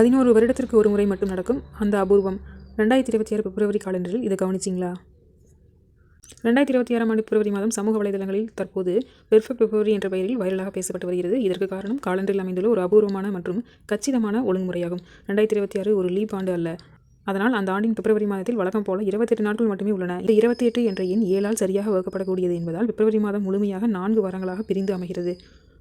பதினோரு வருடத்திற்கு ஒரு முறை மட்டும் நடக்கும் அந்த அபூர்வம். ரெண்டாயிரத்தி இருபத்தி ஆறு பிப்ரவரி காலண்டரில் இதை கவனிச்சிங்களா? ரெண்டாயிரத்தி இருபத்தி ஆறாம் ஆண்டு பிப்ரவரி மாதம் சமூக வலைதளங்களில் தற்போது பெர்ஃபெக்ட் பிப்ரவரி என்ற பெயரில் வைரலாக பேசப்பட்டு வருகிறது. இதற்கு காரணம் காலண்டரில் அமைந்துள்ள ஒரு அபூர்வமான மற்றும் கச்சிதமான ஒழுங்குமுறையாகும். ரெண்டாயிரத்தி இருபத்தி ஆறு ஒரு லீப் ஆண்டு அல்ல. அதனால் அந்த ஆண்டின் பிப்ரவரி மாதத்தில் வழக்கம் போல இருபத்தெட்டு நாட்கள் மட்டுமே உள்ளன. இந்த இருபத்தி எட்டு என்ற எண் ஏழால் சரியாக வகுக்கப்படக்கூடியது என்பதால் பிப்ரவரி மாதம் முழுமையாக நான்கு வாரங்களாக பிரிந்து அமைகிறது.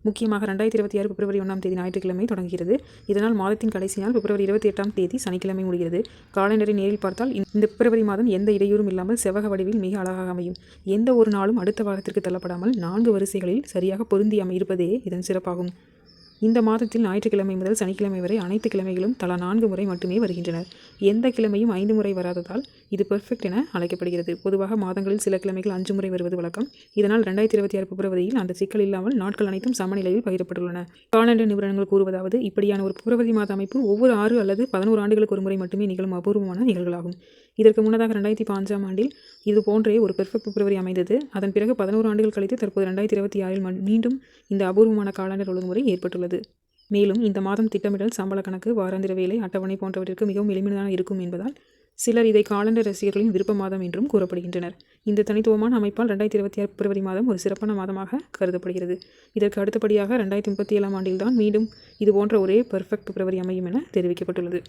முக்கியமாக ரெண்டாயிரத்தி இருபத்தி ஆறு பிப்ரவரி ஒன்றாம் தேதி ஞாயிற்றுக்கிழமை தொடங்குகிறது. இதனால் மாதத்தின் கடைசி நாள் பிப்ரவரி இருபத்தி எட்டாம் தேதி சனிக்கிழமை முடிகிறது. காலண்டரை நேரில் பார்த்தால் இந்த பிப்ரவரி மாதம் எந்த இடையூறும் இல்லாமல் செவ்வக வடிவில் மிக அழகாக அமையும். எந்த ஒரு நாளும் அடுத்த வாரத்திற்கு தள்ளப்படாமல் நான்கு வரிசைகளில் சரியாக பொருந்தி அமையிருப்பதே இதன் சிறப்பாகும். இந்த மாதத்தில் ஞாயிற்றுக்கிழமை முதல் சனிக்கிழமை வரை அனைத்து கிழமைகளும் தலா நான்கு முறை மட்டுமே வருகின்றனர். எந்த கிழமையும் ஐந்து முறை வராததால் இது பெர்ஃபெக்ட் என அழைக்கப்படுகிறது. பொதுவாக மாதங்களில் சில கிழமைகள் அஞ்சு முறை வருவது வழக்கம். இதனால் ரெண்டாயிரத்தி இருபத்தி ஆறு பிப்ரவரியில் அந்த சிக்கல் இல்லாமல் நாட்கள் அனைத்தும் சமநிலையில் பகிரப்பட்டுள்ளன. காலண்டர் நிபுணர்கள் கூறுவதாவது இப்படியான ஒரு பிப்ரவரி மாத அமைப்பு ஒவ்வொரு ஆறு அல்லது பதினோரு ஆண்டுகளுக்கு ஒரு முறை மட்டுமே நிகழும் அபூர்வமான நிகழ்வுகளாகும். இதற்கு முன்னதாக ரெண்டாயிரத்தி பாஞ்சாம் ஆண்டில் இது போன்றே ஒரு பெர்ஃபெக்ட் பிப்ரவரி அமைந்தது. அதன் பிறகு பதினோரு ஆண்டுகள் கழித்து தற்போது ரெண்டாயிரத்தி இருபத்தி ஆறில் மீண்டும் இந்த அபூர்வமான காலண்டர் ஒழுங்குமுறை ஏற்பட்டுள்ளது. மேலும் இந்த மாதம் திட்டமிடல் சம்பள கணக்கு வாராந்திர வேலை அட்டவணை போன்றவற்றிற்கு மிகவும் எளிமையான இருக்கும் என்பதால் சிலர் இதை காலண்டர் ரசிகர்களின் விருப்ப மாதம் என்றும் கூறப்படுகின்றனர். இந்த தனித்துவமான அமைப்பால் ரெண்டாயிரத்தி இருபத்தி ஆறு பிப்ரவரி மாதம் ஒரு சிறப்பான மாதமாக கருதப்படுகிறது. இதற்கு அடுத்தபடியாக ரெண்டாயிரத்தி முப்பத்தி ஏழாம் ஆண்டில்தான் மீண்டும் இது போன்ற ஒரே பெர்ஃபெக்ட் பிப்ரவரி அமையும் என தெரிவிக்கப்பட்டுள்ளது.